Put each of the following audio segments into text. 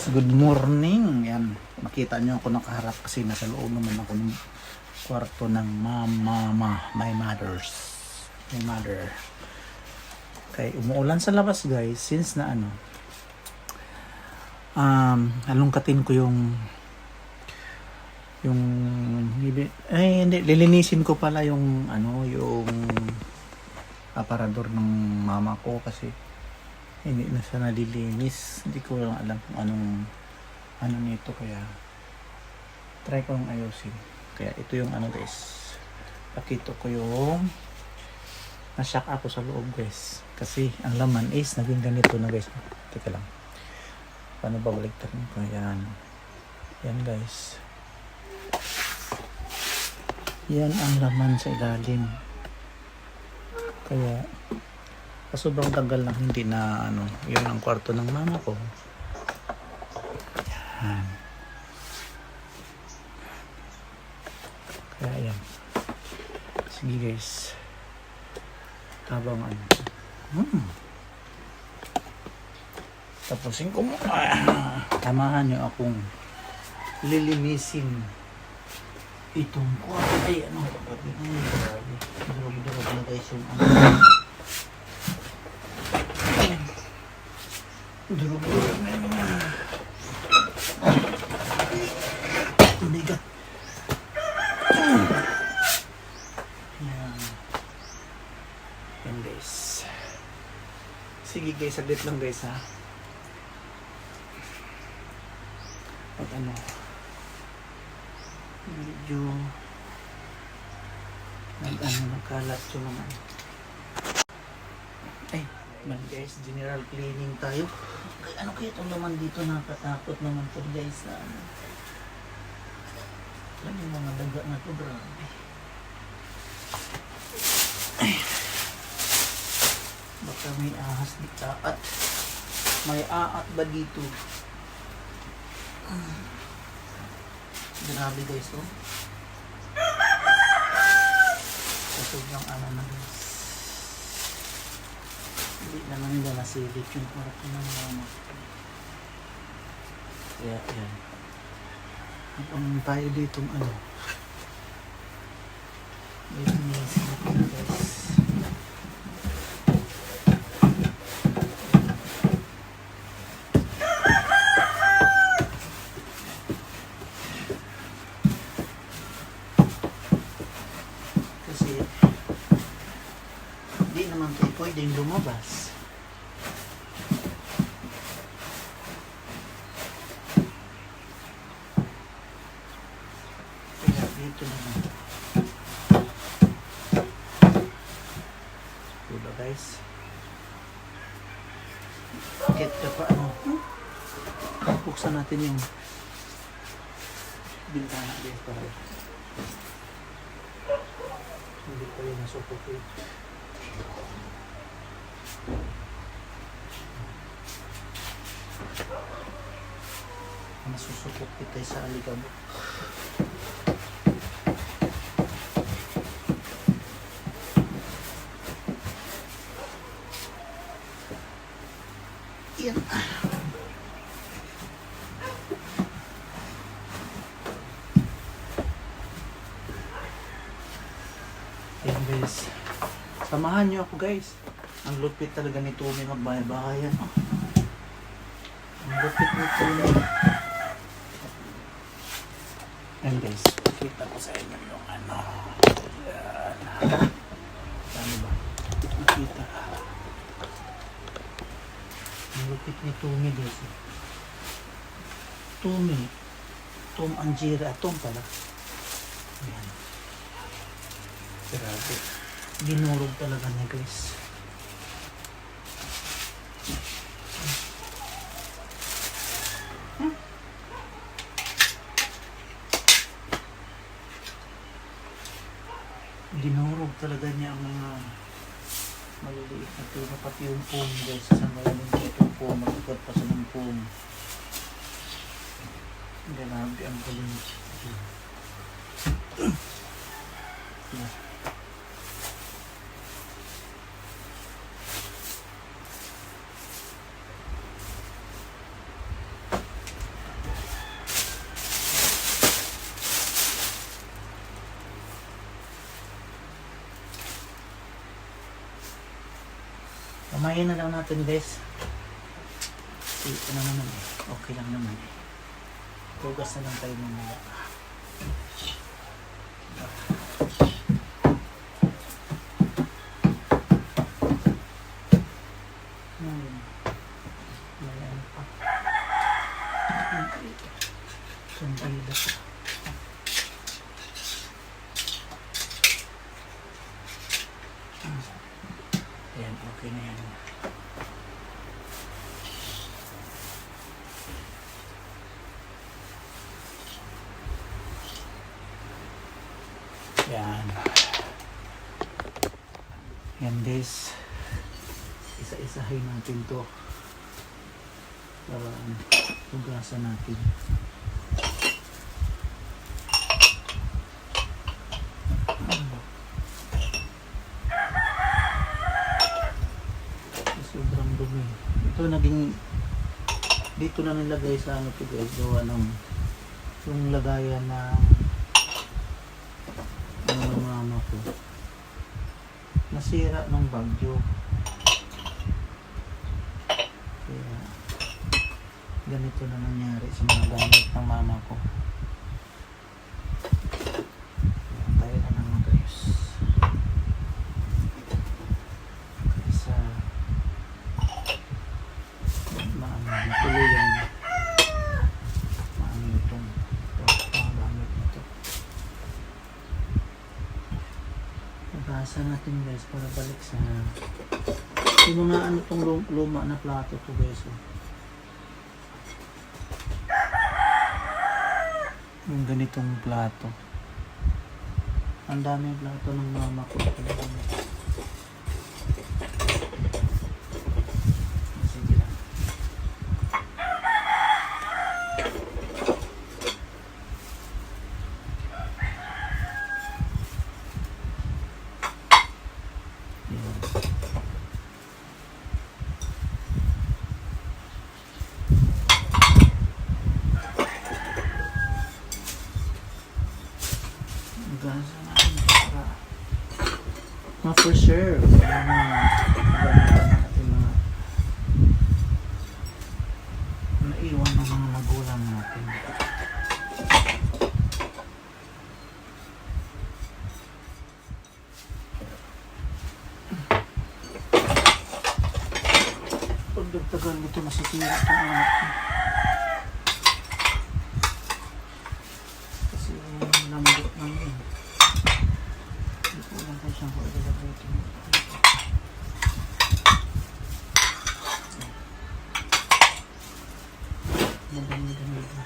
guys, good morning. Yan, makita nyo ako nakaharap kasi nasa loob naman ako ng kwarto ng mama, ma, my mother's. My mother. Okay, umuulan sa labas guys, since na ano, um, alungkatin ko yung yung ay hindi lilinisin ko pala yung ano yung aparador ng mama ko kasi hindi na siya nalilinis. Hindi ko lang alam kung anong ano nito kaya try ko lang ayusin. Kaya ito yung ano guys. Pakito ko yung nashock ako sa loob guys. Kasi ang laman is naging ganito na guys. Teka lang. Paano ba baligtad ko yan yan guys. Yan ang laman sa ilalim. Kaya sobrang tagal lang hindi na ano yun ang kwarto ng mama ko. Yan. Kaya yan sige guys. Habang ano. Hmm. tapusin ko muna. Tamahan nyo akong lilinisin itong kwarto. Ay ano ay grabe grabe na guys yung ano Durog-durog na yung mga... Yan. Yan guys. Sige guys, saglit lang guys ha. Pag ano. Medyo... Nag-ano, nagkalat yung mga... Ay, man guys, general cleaning tayo. Ay, ano kaya itong laman dito nakakatakot naman to guys na ano. Alam yung mga daga na to, grabe. Baka may ahas dito at may aat ba dito? Grabe guys, oh. Sa sobrang ano na guys. Hindi naman nila nasilip yung kwarto ng mama. Kaya yan. Habang tayo ditong ano. Dito may silip na guys. Kasi hindi naman tayo pwedeng lumabas. Kaya dito naman. Diba guys? Bakit ka pa ano? Buksan natin yung bintana din para hindi pa yun Masusukot kita sa alikabok. Yan. Yan guys. Samahan niyo ako guys. Ang lupit talaga ni Tumi magbahay-bahayan. Ang lupit ni Tumi. Yan guys. Kita ko sa inyo yung ano. Yan. Ano ba? Makita. Ang lupit ni Tumi guys. Tumi. Tom Angira. Tom pala. Yan. Grabe. Dinurog talaga niya guys. Hmm? Dinurog talaga niya ang mga maliliit na tuno pati yung foam guys. Sa malalim itong foam. Magkakot pa sa ng foam. Grabe ang galing. Yeah. Kamayin na lang natin guys. Ito na naman eh. Okay lang naman eh. Tugas na lang tayo mamaya. Hmm. May ano pa. Sandila pa. Ayan, okay na yan. Yan. Yan guys. Isa-isahin natin to. Para ano, tugasan natin. Sobrang dumi. Ito naging dito na nilagay sa ano to guys, gawa ng yung lagayan ng ano ng mama ko. Nasira ng bagyo. Kaya ganito na nangyari sa mga gamit ng mama ko. Kaya tayo na lang mag-ayos. Kaysa maano, matuloy yung maano itong mga gamit nito. Nabasa natin guys para balik sa yung mga ano tong lu- luma na plato to guys oh. yung ganitong plato ang daming plato ng mama ko talaga sige lang Yun. Gasa natin para ma for sure wala na naiwan ng mga magulang natin. Pag nagtagal nito masisira itong anak ko. Kasi lambot lang yun. Hindi ko lang kung saan ko ilalagay ito. Madami-dami dito.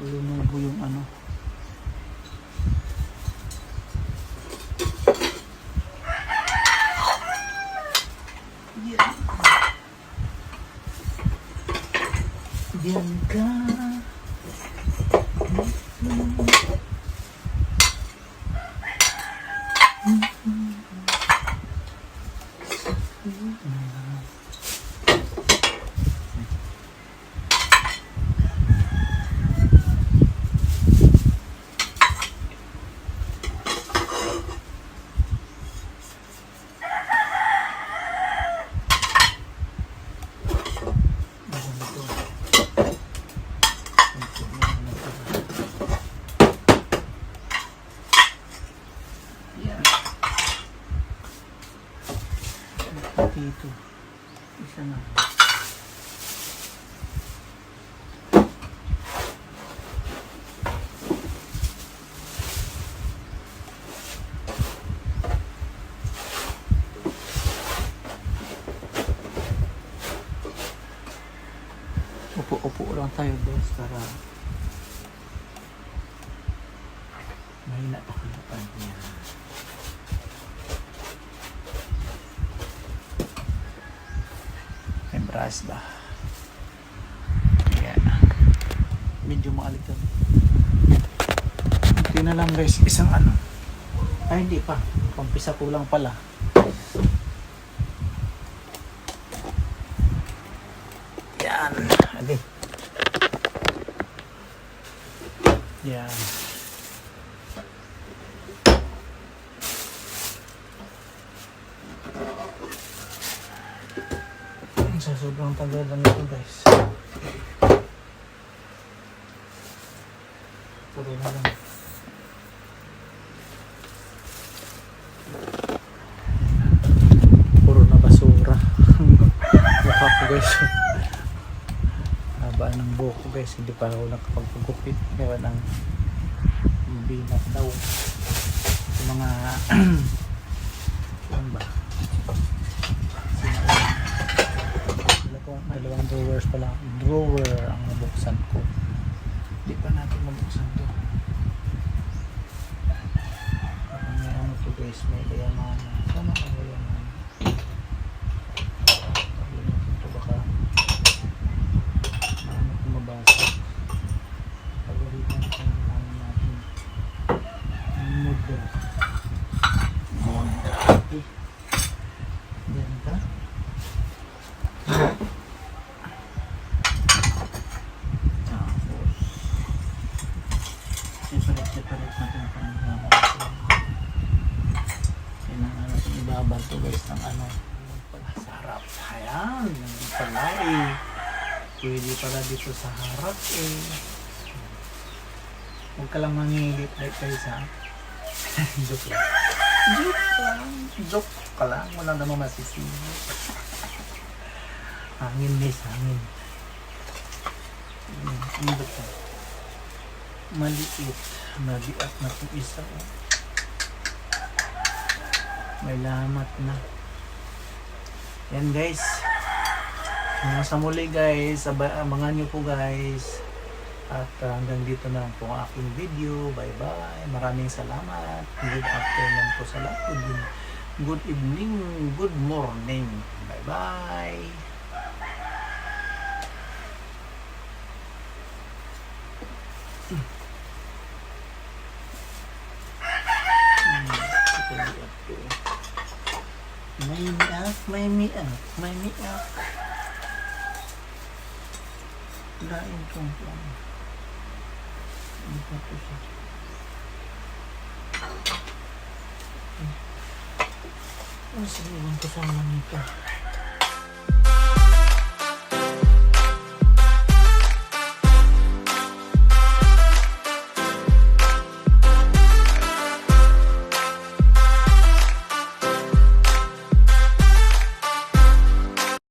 Lumubo yung ano. Yeah. Bianca. Yan. Dito. Isa na. Upo-upo lang tayo guys para mahina pa kalapan niya. Brass ba? Ayan. Medyo maalit kami. Ito na lang guys, isang ano. Ay hindi pa. Pampisa ko lang pala. Yan. Ali. Yan. Sobrang tagal lang ito guys. Puro na lang. Puro na basura. Mukha ko guys. Haba ng buhok ko guys. Hindi pa ako nakapagpagupit. Kaya ng binat daw. Sa mga ano ba? Wala kong dalawang drawers pala ang nabuksan ko. Hindi pa natin mabuksan to. Parang may ano to guys. May kayamanan. Sana ang kayamanan. Tabi natin to baka ano kung mabasa. Pagalitan natin ang ano natin. Ang mudra. Mudra. Eh. Ganda. Tapos, separate-separate natin ang pangalaman natin. Kailangan natin ibabal to guys ng ano, yung pala sa harap. Ayan, pala eh. Pwede pala dito sa harap eh. Huwag ka lang mangilit like guys ha. Joke lang. Joke lang. Joke ka lang. Wala namang masisino. hangin miss, hangin. Hmm, ano ba ito? Maliit. Maliit na itong isa. oh. May lamat na. Yan guys. Hanggang sa muli guys. Aba- Abangan nyo po guys. At uh, hanggang dito na po ang aking video. Bye bye. Maraming salamat. Good afternoon po sa lahat. Good, good evening. Good morning. Bye bye. May may up, may up. Lain kong plan. Ito siya? Ano sa iwan kasama nito?